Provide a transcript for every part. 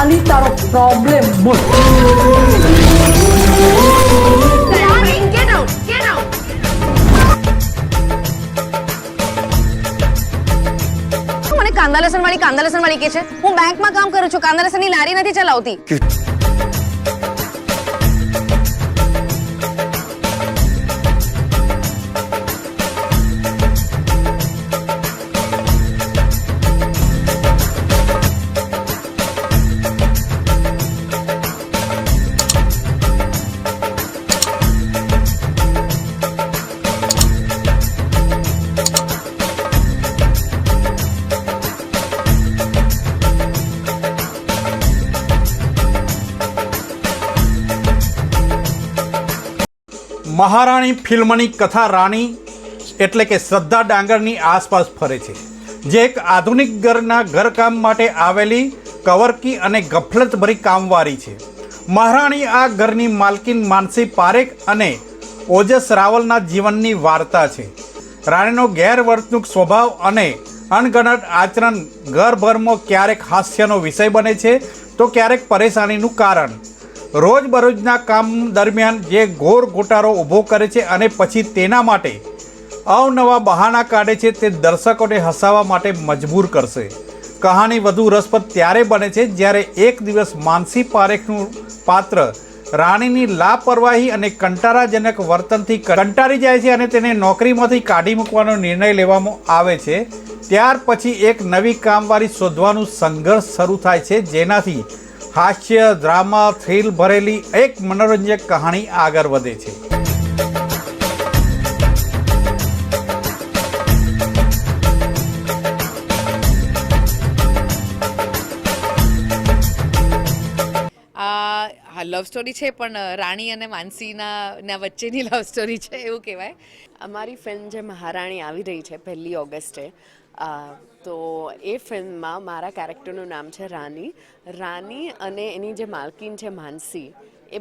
ખાલી તારો પ્રોબ્લેમ બોલ! મને કાંદા લસણ વાળી કાંદા લસણ વાળી કે છે હું બેંકમાં કામ કરું છું કાંદા લસણની લારી નથી ચલાવતી મહારાણી ફિલ્મની કથા રાણી એટલે કે શ્રદ્ધા ડાંગરની આસપાસ ફરે છે. જે એક આધુનિક ઘરના ઘરકામ માટે આવેલી કવરકી અને ગફલતભરી કામવારી છે. મહારાણી આ ઘરની માલકીન માનસી પારેખ અને ઓજસ રાવલના જીવનની વાર્તા છે. રાણીનો ગેરવર્તણૂક સ્વભાવ અને અણગણત આચરણ ઘરભરમાં ક્યારેક હાસ્યનો વિષય બને છે, તો ક્યારેક પરેશાનીનું કારણ. રોજબરોજના કામ દરમિયાન જે ઘોર ગોટારો ઊભો કરે છે અને પછી તેના માટે અવનવા બહાના કાઢે છે તે દર્શકોને હસાવવા માટે મજબૂર કરશે. કહાની વધુ રસપ્રદ ત્યારે બને છે જ્યારે એક દિવસ માનસી પારેખનું પાત્ર રાણીની લાપરવાહી અને કંટારાજનક વર્તનથી કંટાળી જાય છે અને તેને નોકરીમાંથી કાઢી મૂકવાનો નિર્ણય લેવામાં આવે છે. ત્યાર પછી એક નવી કામવારી શોધવાનું સંઘર્ષ શરૂ થાય છે જેનાથી હાસ્ય ડ્રામા થ્રિલ ભરેલી એક મનોરંજક કહાણી આગળ વધે છે. આ હા લવ સ્ટોરી છે પણ રાણી અને માનસીના ના વચ્ચેની લવ સ્ટોરી છે એવું કહેવાય. અમારી ફિલ્મ જે મહારાણી આવી રહી છે પહેલી ઓગસ્ટે તો એ ફિલ્મમાં મારા કેરેક્ટરનું નામ છે રાની. રાની અને એની જે માલકીન છે માનસી એ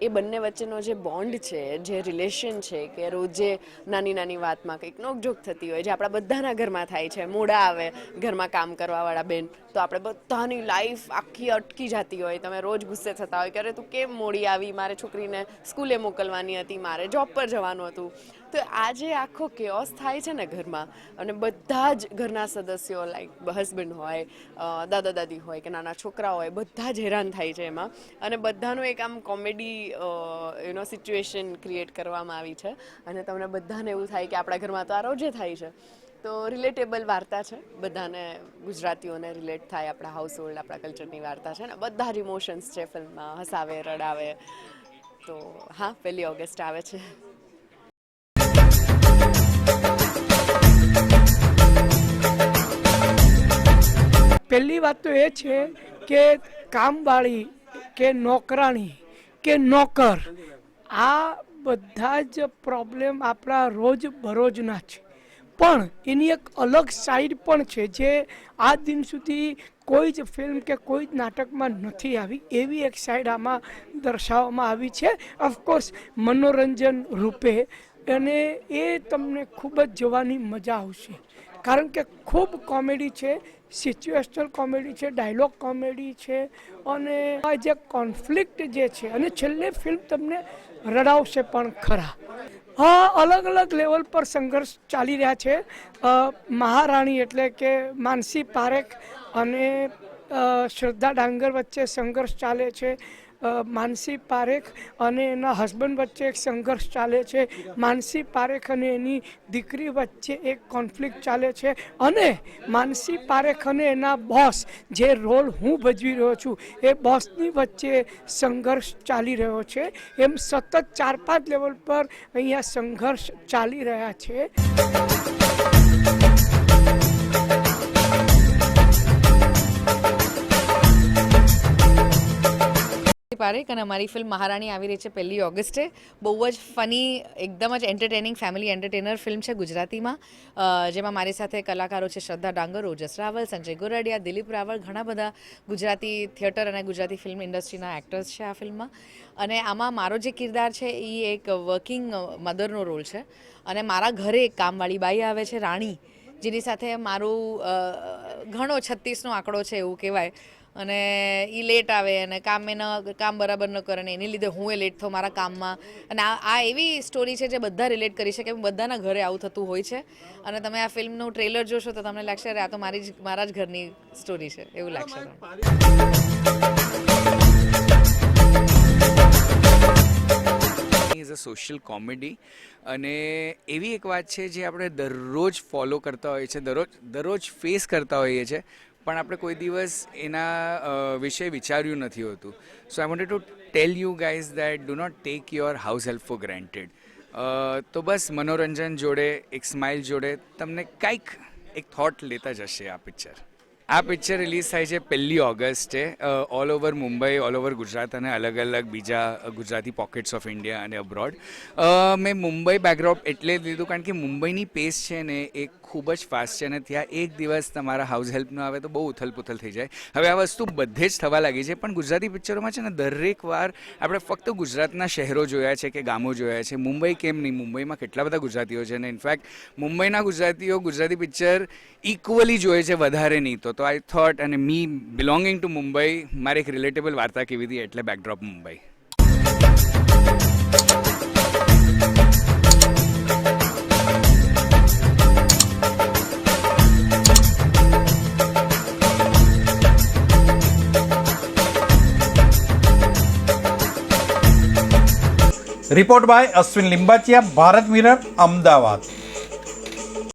એ બંને વચ્ચેનો જે બોન્ડ છે, જે રિલેશન છે, કે રોજે નાની નાની વાતમાં કંઈક નોકઝોક થતી હોય, જે આપણા બધાના ઘરમાં થાય છે, મોડા આવે, ઘરમાં કામ કરવાવાળા બેન, તો આપણે બધાની લાઈફ આખી અટકી જતી હોય, તમે રોજ ગુસ્સે થતા હોય કે અરે તું કેમ મોડી આવી, મારે છોકરીને સ્કૂલે મોકલવાની હતી, મારે જોબ પર જવાનું હતું. તો આ જે આખો કેઓસ થાય છે ને ઘરમાં, અને બધા જ ઘરના સદસ્યો લાઈક હસબન્ડ હોય દાદા દાદી હોય કે નાના છોકરા હોય, બધા જ હેરાન થાય છે એમાં. અને બધાનું એક આમ કોમેડી યુનો સિચ્યુએશન ક્રિએટ કરવામાં આવી છે. અને તમને બધાને એવું થાય કે આપણા ઘરમાં તો આ રોજે થાય છે. તો રિલેટેબલ વાર્તા છે. બધાને, ગુજરાતીઓને રિલેટ થાય, આપણા હાઉસ હોલ્ડ આપણા કલ્ચરની વાર્તા છે ને, બધા જ ઇમોશન્સ છે ફિલ્મમાં. હસાવે, રડાવે. તો હા, પહેલી ઓગસ્ટ આવે છે. પહેલી વાત તો એ છે કે કામવાળી કે નોકરાણી કે નોકર આ બધા જ પ્રોબ્લેમ આપણા રોજ બરોજના છે. પણ એની એક અલગ સાઈડ પણ છે જે આ દિન સુધી કોઈ જ ફિલ્મ કે કોઈ જ નાટકમાં નથી આવી. એવી એક સાઈડ આમાં દર્શાવવામાં આવી છે. ઓફકોર્સ મનોરંજન રૂપે. અને એ તમને ખૂબ જ જોવાની મજા આવશે. કારણ કે ખૂબ કોમેડી છે સિચ્યુએશનલ કોમેડી છે ડાયલોગ કોમેડી છે અને આ જે કોન્ફ્લિક્ટ જે છે અને છેલ્લે ફિલ્મ તમને રડાવશે પણ ખરા. હા અલગ અલગ લેવલ પર સંઘર્ષ ચાલી રહ્યા છે. મહારાણી એટલે કે માનસી પારેખ અને શ્રદ્ધા ડાંગર વચ્ચે સંઘર્ષ ચાલે છે. માનસી પારેખ અને એના હસબન્ડ વચ્ચે એક સંઘર્ષ ચાલે છે. માનસી પારેખ અને એની દીકરી વચ્ચે એક કોન્ફ્લિક્ટ ચાલે છે અને માનસી પારેખ અને એના બોસ જે રોલ હું ભજવી રહ્યો છું, એ બોસની વચ્ચે સંઘર્ષ ચાલી રહ્યો છે. એમ સતત ચાર પાંચ લેવલ પર અહીંયા સંઘર્ષ ચાલી રહ્યા છે. પારેખ અને અમારી ફિલ્મ મહારાણી આવી રહી છે પહેલી ઓગસ્ટે. બહુ જ ફની એકદમ જ એન્ટરટેનિંગ ફેમિલી એન્ટરટેનર ફિલ્મ છે ગુજરાતીમાં. જેમાં મારી સાથે કલાકારો છે શ્રદ્ધા ડાંગર, ઓજસ રાવલ, સંજય ગોરડિયા, દિલીપ રાવલ, ઘણા બધા ગુજરાતી થિયેટર અને ગુજરાતી ફિલ્મ ઇન્ડસ્ટ્રીના એક્ટર્સ છે આ ફિલ્મમાં અને આમાં મારો જે કિરદાર છે એ એક વર્કિંગ મધરનો રોલ છે. અને મારા ઘરે એક કામવાળી બાઈ આવે છે, રાણી. જેની સાથે મારું ઘણો છત્રીસનો આંકડો છે એવું કહેવાય. અને એ લેટ આવે અને કામ ન કામ બરાબર ન કરે ને એની લીધે હું એ લેટ થઉં મારા કામમાં. અને આ આ એવી સ્ટોરી છે જે બધા રિલેટ કરી શકે બધાના ઘરે આવું થતું હોય છે. અને તમે આ ફિલ્મનું ટ્રેલર જોશો તો તમને લાગશે અરે આ તો મારી જ મારા જ ઘરની સ્ટોરી છે. એવું લાગશે તમને. ઇઝ અ સોશિયલ કોમેડી અને એવી એક વાત છે જે આપણે દરરોજ ફોલો કરતા હોઈએ છીએ, દરરોજ દરરોજ ફેસ કરતા હોઈએ છીએ, પણ આપણે કોઈ દિવસ એના વિશે વિચાર્યું નથી હોતું. So I wanted to tell you guys that do not take your house help for granted તો બસ મનોરંજન જોડે, એક સ્માઇલ જોડે, તમને કંઈક, એક થોટ લેતા જશે આ પિક્ચર આ પિક્ચર રિલીઝ થાય છે પહેલી ઓગસ્ટે all over Mumbai all over Gujarat અને અલગ અલગ બીજા ગુજરાતી પોકેટ્સ ઓફ ઇન્ડિયા અને અબ્રોડ મેં મુંબઈ બેકડ્રોપ એટલે લીધું કારણ કે મુંબઈની પેસ છે ને એ ખૂબ જ ફાસ્ટ છે અને ત્યાં એક દિવસ તમારા હાઉસ હેલ્પનો આવે તો બહુ ઉથલપુથલ થઈ જાય. હવે આ વસ્તુ બધે જ થવા લાગી છે પણ ગુજરાતી પિક્ચરોમાં છે ને દરેક વાર આપણે ફક્ત ગુજરાતના શહેરો જોયા છે કે ગામો જોયા છે. મુંબઈ કેમ નહીં? મુંબઈમાં કેટલા બધા ગુજરાતીઓ છે અને ઇનફેક્ટ મુંબઈના ગુજરાતીઓ ગુજરાતી પિક્ચર ઇક્વલી જોઈએ છે વધારે નહીં તો. તો આઈ થોટ અને મી બિલોંગિંગ ટુ મુંબઈ મારે એક રિલેટેબલ વાર્તા કેવી હતી એટલે backdrop Mumbai report by Ashwin Limbachiya Bharat mirror Ahmedabad